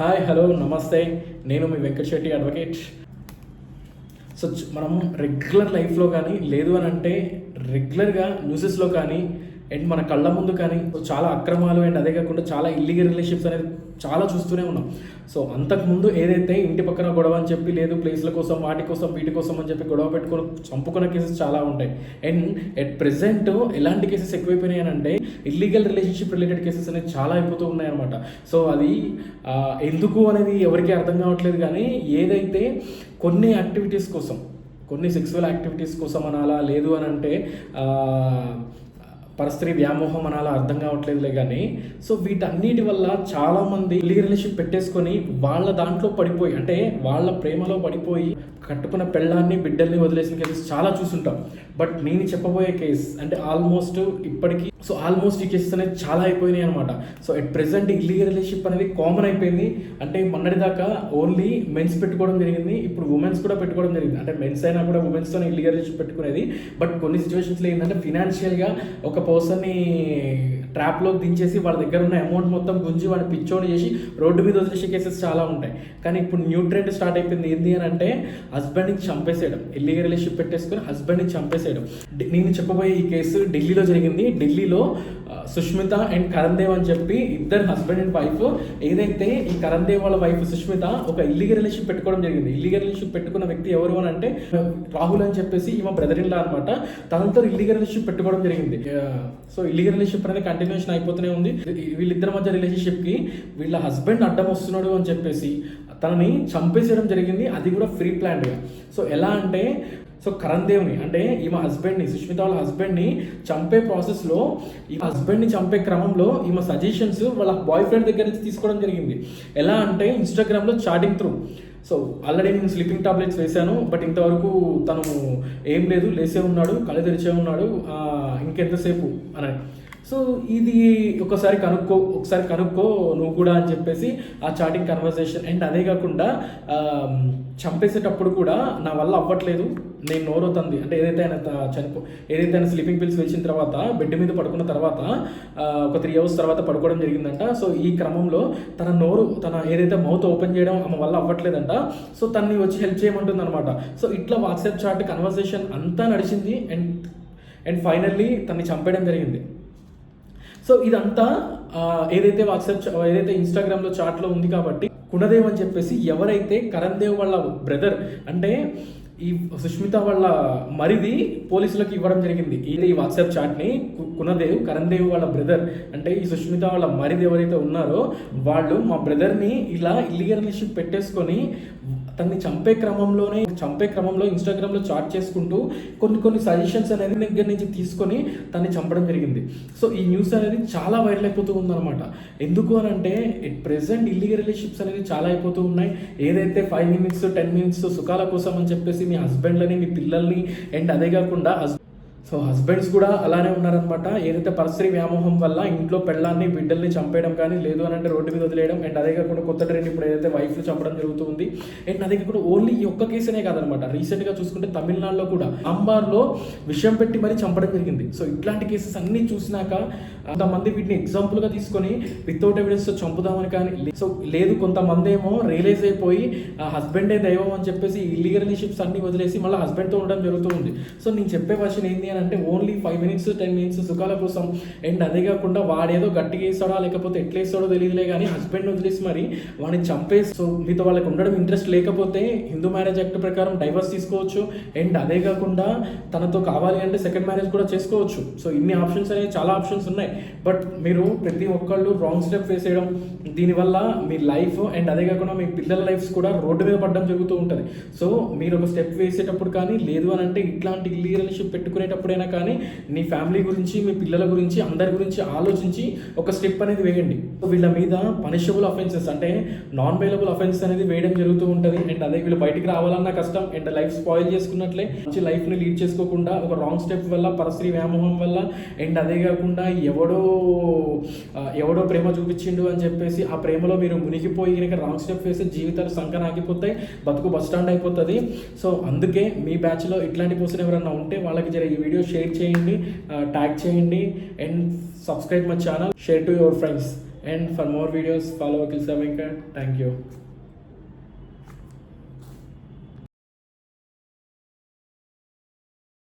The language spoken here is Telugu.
హాయ్ హలో నమస్తే. నేను మీ వెంకట శెట్టి అడ్వకేట్ సో మనం రెగ్యులర్ లైఫ్లో కానీ లేదు అని అంటే రెగ్యులర్గా న్యూసెస్లో కానీ అండ్ మన కళ్ళ ముందు కానీ చాలా అక్రమాలు అండ్ అదే కాకుండా చాలా ఇల్లీగల్ రిలేషన్షిప్స్ అనేది చాలా చూస్తూనే ఉన్నాం. సో అంతకుముందు ఏదైతే ఇంటి పక్కన గొడవ అని చెప్పి లేదు ప్లేస్ల కోసం వాటి కోసం వీటి కోసం అని చెప్పి గొడవ పెట్టుకొని చంపుకున్న కేసెస్ చాలా ఉంటాయి. అండ్ ఎట్ ప్రెసెంట్ ఎలాంటి కేసెస్ ఎక్కువైపోయినాయి అని అంటే ఇల్లీగల్ రిలేషన్షిప్ రిలేటెడ్ కేసెస్ అనేది చాలా అయిపోతూ ఉన్నాయి అనమాట సో అది ఎందుకు అనేది ఎవరికీ అర్థం కావట్లేదు కానీ ఏదైతే కొన్ని యాక్టివిటీస్ కోసం కొన్ని సెక్సువల్ యాక్టివిటీస్ కోసం అనాలా లేదు అని అంటే పరస్త్రీ వ్యామోహం అనాల అర్థం కావట్లేదులే కానీ సో వీటన్నిటి వల్ల చాలామంది ఇల్లీగల్ రిలేషన్ పెట్టేసుకొని వాళ్ళ దాంట్లో పడిపోయి అంటే వాళ్ళ ప్రేమలో పడిపోయి కట్టుకున్న పెళ్ళాన్ని బిడ్డల్ని వదిలేసిన కేసెస్ చాలా చూసుంటాం. బట్ నేను చెప్పబోయే కేస్ అంటే ఆల్మోస్ట్ ఇప్పటికీ సో ఆల్మోస్ట్ ఈ కేసెస్ అనేది చాలా అయిపోయినాయి అనమాట so at present illegal relationship అనేది కామన్ అయిపోయింది. అంటే మొన్నటిదాకా ఓన్లీ మెన్స్ పెట్టుకోవడం జరిగింది ఇప్పుడు ఉమెన్స్ కూడా పెట్టుకోవడం జరిగింది. అంటే మెన్స్ అయినా కూడా ఉమెన్స్తో ఇల్లీగల్ రిలేషన్షిప్ పెట్టుకునేది. బట్ కొన్ని సిచ్యువేషన్స్లో ఏంటంటే ఫినాన్షియల్గా ఒక person ట్రాప్లోకి దించేసి వాళ్ళ దగ్గర ఉన్న అమౌంట్ మొత్తం గుంజి వాడిని పిచ్చోని చేసి రోడ్డు మీద వదిలేసే కేసెస్ చాలా ఉంటాయి. కానీ ఇప్పుడు న్యూ ట్రెండ్ స్టార్ట్ అయిపోయింది ఏంటి అని అంటే హస్బెండ్ని చంపేసేయడం. ఇల్లీగల్ రిలేషన్షిప్ పెట్టేసుకుని హస్బెండ్ని చంపేసేయడం. నేను చెప్పబోయే ఈ కేసు ఢిల్లీలో జరిగింది. ఢిల్లీలో సుష్మిత అండ్ కరణ్ దేవ్ అని చెప్పి ఇద్దరు హస్బెండ్ అండ్ వైఫ్ ఏదైతే ఈ కరణ్ దేవ్ వాళ్ళ వైఫ్ సుష్మిత ఒక ఇల్లీగల్ రిలేషన్ పెట్టుకోవడం జరిగింది. ఇల్లీగల్ రిలేషన్ పెట్టుకున్న వ్యక్తి ఎవరు అని అంటే రాహుల్ అని చెప్పేసి ఈమె బ్రదర్ ఇన్ లా అనమాట తనతో ఇల్లీగల్ రిలేషన్ పెట్టుకోవడం జరిగింది. సో ఇల్లీగల్ రిలేషన్ అనేది కంటిన్యూషన్ అయిపోతూనే ఉంది. వీళ్ళిద్దరి మధ్య రిలేషన్షిప్కి వీళ్ళ హస్బెండ్ అడ్డం వస్తున్నాడు అని చెప్పేసి తనని చంపేసేయడం జరిగింది. అది కూడా ఫ్రీ ప్లాన్డ్గా సో ఎలా అంటే సో కరణ్ దేవ్ని అంటే ఈమె హస్బెండ్ని సుష్మిత వాళ్ళ హస్బెండ్ని చంపే ప్రాసెస్లో ఈ హస్బెండ్ని చంపే క్రమంలో ఈమె సజెషన్స్ వాళ్ళ బాయ్ ఫ్రెండ్ దగ్గర నుంచి తీసుకోవడం జరిగింది. ఎలా అంటే ఇన్స్టాగ్రామ్లో చాటింగ్ త్రూ సో ఆల్రెడీ నేను స్లీపింగ్ టాబ్లెట్స్ వేశాను బట్ ఇంతవరకు తను ఏం లేదు లేసే ఉన్నాడు కళ్ళు తెరిచే ఉన్నాడు ఇంకెంతసేపు అని సో ఇది ఒకసారి కనుక్కో ఒకసారి కనుక్కో నువ్వు కూడా అని చెప్పేసి ఆ చాటింగ్ కన్వర్సేషన్ అండ్ అదే కాకుండా చంపేసేటప్పుడు కూడా నా వల్ల అవ్వట్లేదు. నేను నోరవుతుంది అంటే ఏదైతే ఆయన చనిపో ఏదైతే ఆయన స్లీపింగ్ పిల్స్ వేసిన తర్వాత బెడ్ మీద పడుకున్న తర్వాత ఒక త్రీ అవర్స్ తర్వాత పడుకోవడం జరిగిందంట. సో ఈ క్రమంలో తన నోరు తన ఏదైతే మౌత్ ఓపెన్ చేయడం ఆమె వల్ల అవ్వట్లేదంట. సో తన్ని వచ్చి హెల్ప్ చేయమంటుంది అనమాట సో ఇట్లా వాట్సాప్ చాట్ కన్వర్సేషన్ అంతా నడిచింది. అండ్ అండ్ ఫైనల్లీ తన్ని చంపేయడం జరిగింది. సో ఇదంతా ఏదైతే వాట్సాప్ ఏదైతే ఇన్స్టాగ్రామ్లో చాట్లో ఉంది కాబట్టి కుణదేవ్ అని చెప్పేసి ఎవరైతే కరణ్ దేవ్ వాళ్ళ బ్రదర్ అంటే ఈ సుష్మిత వాళ్ళ మరిది పోలీసులకు ఇవ్వడం జరిగింది. ఈ ఈ వాట్సాప్ చాట్ని కు- కుణదేవ్ కరణ్ దేవ్ వాళ్ళ బ్రదర్ అంటే ఈ సుష్మిత వాళ్ళ మరిది ఎవరైతే ఉన్నారో వాళ్ళు మా బ్రదర్ని ఇలా ఇల్లీగల్ రిలేషన్ పెట్టేసుకొని తన్ని చంపే క్రమంలోనే చంపే క్రమంలో ఇన్స్టాగ్రామ్లో చాట్ చేసుకుంటూ కొన్ని కొన్ని సజెషన్స్ అనేది దగ్గర నుంచి తీసుకొని తన్ని చంపడం జరిగింది. సో ఈ న్యూస్ అనేది చాలా వైరల్ అయిపోతూ ఉందన్నమాట. ఎందుకు అని అంటే ఎట్ ప్రెసెంట్ ఇల్లీగల్ రిలేషన్షిప్స్ అనేది చాలా అయిపోతూ ఉన్నాయి. ఏదైతే ఫైవ్ మినిట్స్ టెన్ మినిట్స్ సుఖాల కోసం అని చెప్పేసి మీ హస్బెండ్లని మీ పిల్లల్ని అండ్ అదే కాకుండా సో హస్బెండ్స్ కూడా అలానే ఉన్నారనమాట ఏదైతే పరస్త్రీ వ్యామోహం వల్ల ఇంట్లో పెళ్ళాన్ని బిడ్డల్ని చంపేయడం కానీ లేదు అని అంటే రోడ్డు మీద వదిలేయడం అండ్ అదే కాకుండా కొత్త ట్రెండ్ ఇప్పుడు ఏదైతే వైఫ్లు చంపడం జరుగుతుంది. అండ్ అదే కాకుండా ఓన్లీ ఈ ఒక్క కేసునే కాదనమాట రీసెంట్గా చూసుకుంటే తమిళనాడులో కూడా అంబార్లో విషయం పెట్టి మరీ చంపడం జరిగింది. సో ఇట్లాంటి కేసెస్ అన్నీ చూసినాక కొంతమంది వీటిని ఎగ్జాంపుల్గా తీసుకొని వితౌట్ ఎవిడెన్స్తో చంపుదామని కానీ సో లేదు కొంతమంది ఏమో రియలైజ్ అయిపోయి ఆ హస్బెండే దైవం అని చెప్పేసి ఇల్లీగల్ రిలేషన్షిప్స్ అన్నీ వదిలేసి మళ్ళీ హస్బెండ్తో ఉండడం జరుగుతూ ఉంది. సో నేను చెప్పే వర్షన్ ఏంటి అని అంటే only five minutes ten minutes సుఖాల కోసం. అండ్ అదే కాకుండా వాడేదో గట్టిగా వేస్తాడా లేకపోతే ఎట్లా వేస్తాడో తెలియదులే కానీ హస్బెండ్ వదిలేసి మరి వాడిని చంపేసి సో మీతో వాళ్ళకి ఉండడం ఇంట్రెస్ట్ లేకపోతే హిందూ మ్యారేజ్ యాక్ట్ ప్రకారం డైవర్స్ తీసుకోవచ్చు. అండ్ అదే కాకుండా తనతో కావాలి అంటే సెకండ్ మ్యారేజ్ కూడా చేసుకోవచ్చు. సో ఇన్ని ఆప్షన్స్ అనేవి చాలా ఆప్షన్స్ ఉన్నాయి. బట్ మీరు ప్రతి ఒక్కళ్ళు రాంగ్ స్టెప్ వేసేయడం దీనివల్ల మీ లైఫ్ అండ్ అదే కాకుండా మీ పిల్లల లైఫ్స్ కూడా రోడ్డు మీద పడడం జరుగుతూ ఉంటుంది. సో మీరు ఒక స్టెప్ వేసేటప్పుడు కానీ లేదు అని అంటే ఇట్లాంటి రిలేషన్షిప్ పెట్టుకునేటప్పుడు ఎప్పుడైనా కానీ మీ ఫ్యామిలీ గురించి మీ పిల్లల గురించి అందరి గురించి ఆలోచించి ఒక స్టెప్ అనేది వేయండి. వీళ్ళ మీద పనిషబుల్ అఫెన్సెస్ అంటే నాన్ వేలబుల్ అఫెన్స్ అనేది వేయడం జరుగుతూ ఉంటుంది. అండ్ అదే వీళ్ళు బయటికి రావాలన్నా కష్టం. అండ్ లైఫ్ స్పాయిల్ చేసుకున్నట్లే మంచి లైఫ్ని లీడ్ చేసుకోకుండా ఒక రాంగ్ స్టెప్ వల్ల పరస్త్రీ వ్యామోహం వల్ల అండ్ అదే కాకుండా ఎవడో ఎవడో ప్రేమ చూపించిండు అని చెప్పేసి ఆ ప్రేమలో మీరు మునిగిపోయి కనుక రాంగ్ స్టెప్ వేసి జీవితాలు సంకన ఆగిపోతాయి బతుకు బస్ స్టాండ్ అయిపోతుంది. సో అందుకే మీ బ్యాచ్లో ఇట్లాంటి పర్సన్ ఎవరైనా ఉంటే వాళ్ళకి జర ఈ వీడియో షేర్ చేయండి ట్యాగ్ చేయండి and subscribe my channel share to your friends and for more videos follow Vakil Venkat thank you